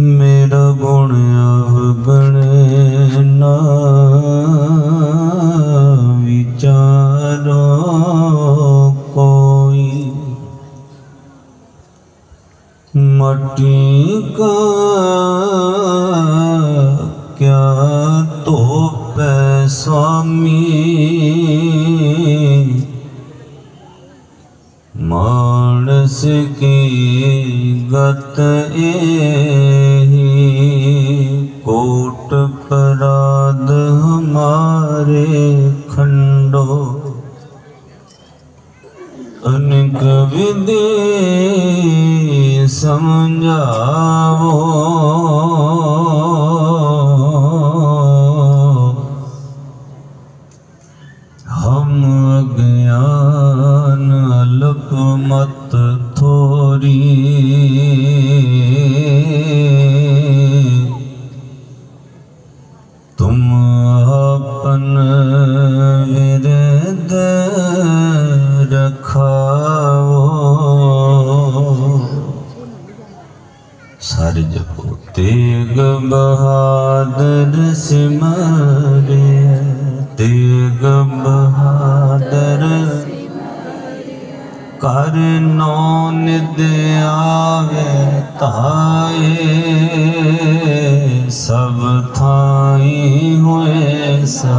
ਮੇਰਾ ਗੁਣ ਆਪ ਬਣੇ ਨਾ ਵਿਚਾਰੋ ਕੋਈ। ਮਟੀ ਕਿਆ ਤੋ ਪੈ की गत कोट पराध हमारे खंडो। अनक विधि समझावो दर्द रखाओ। सरज को तेग बहादुर सिमरे तेग बहादुर। कर नौन दे ताए। सब थाई हुए सा